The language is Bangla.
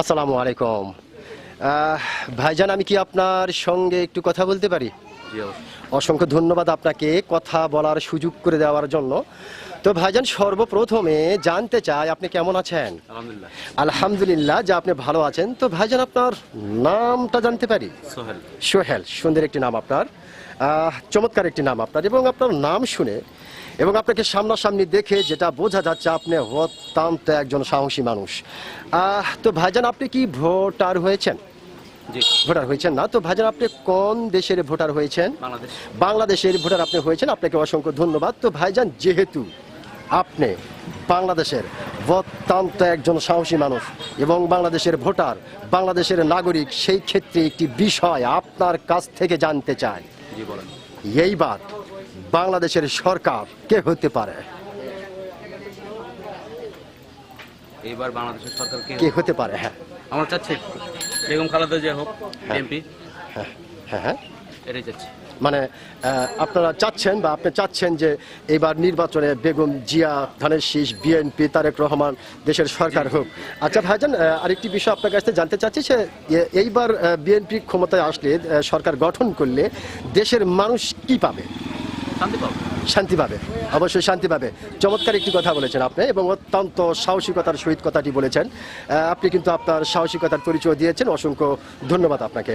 আসসালামু আলাইকুম। ভাইজান আমি কি আপনার সঙ্গে একটু কথা বলতে পারি? অসংখ্য ধন্যবাদ আপনাকে কথা বলার সুযোগ করে দেওয়ার জন্য। তো ভাইজান সর্বপ্রথমে জানতে চাই আপনি কেমন আছেন? আলহামদুলিল্লাহ যে আপনি ভালো আছেন। তো ভাইজান আপনার নামটা জানতে পারি? সোহেল। সোহেল সুন্দর একটি নাম আপনার। আহ, চমৎকার একটি নাম আপনার এবং আপনার নাম শুনে এবং আপনাকে সামনাসামনি দেখে যেটা বোঝা যাচ্ছে আপনি অত্যন্ত একজন সাহসী মানুষ। আহ, তো ভাইজান আপনি কি ভোটার হয়েছেন? ভোটার হয়েছেন না। তো ভাইজান আপনি কোন দেশের ভোটার হয়েছেন? বাংলাদেশের ভোটার আপনি হয়েছেন। আপনাকে অসংখ্য ধন্যবাদ। তো ভাইজান যেহেতু আপনি বাংলাদেশের অত্যন্ত একজন সাহসী মানুষ এবং বাংলাদেশের ভোটার বাংলাদেশের নাগরিক সেই ক্ষেত্রে একটি বিষয় আপনার কাছ থেকে জানতে চাই। এইবার বাংলাদেশের সরকার কে হতে পারে? এইবার বাংলাদেশের সরকার কে হতে পারে? হ্যাঁ। আমরা চাচ্ছি। বেগম খালেদা জিয়া হোক এমপি হ্যাঁ হ্যাঁ হ্যাঁ। এটাই চাচ্ছি। মানে আপনারা চাচ্ছেন বা আপনি চাচ্ছেন যে এবার নির্বাচনে বেগম জিয়া ধানের শীষ বিএনপি তারেক রহমান দেশের সরকার হোক। আচ্ছা ভাইজান আরেকটি বিষয় আপনার কাছ থেকে জানতে চাচ্ছি সে এইবার বিএনপি ক্ষমতায় আসলে সরকার গঠন করলে দেশের মানুষ কি পাবে? শান্তি পাবে অবশ্যই শান্তি পাবে চমৎকার একটি কথা বলেছেন আপনি এবং অত্যন্ত সাহসিকতার সহিত কথাটি বলেছেন। আপনি কিন্তু আপনার সাহসিকতার পরিচয় দিয়েছেন। অসংখ্য ধন্যবাদ আপনাকে।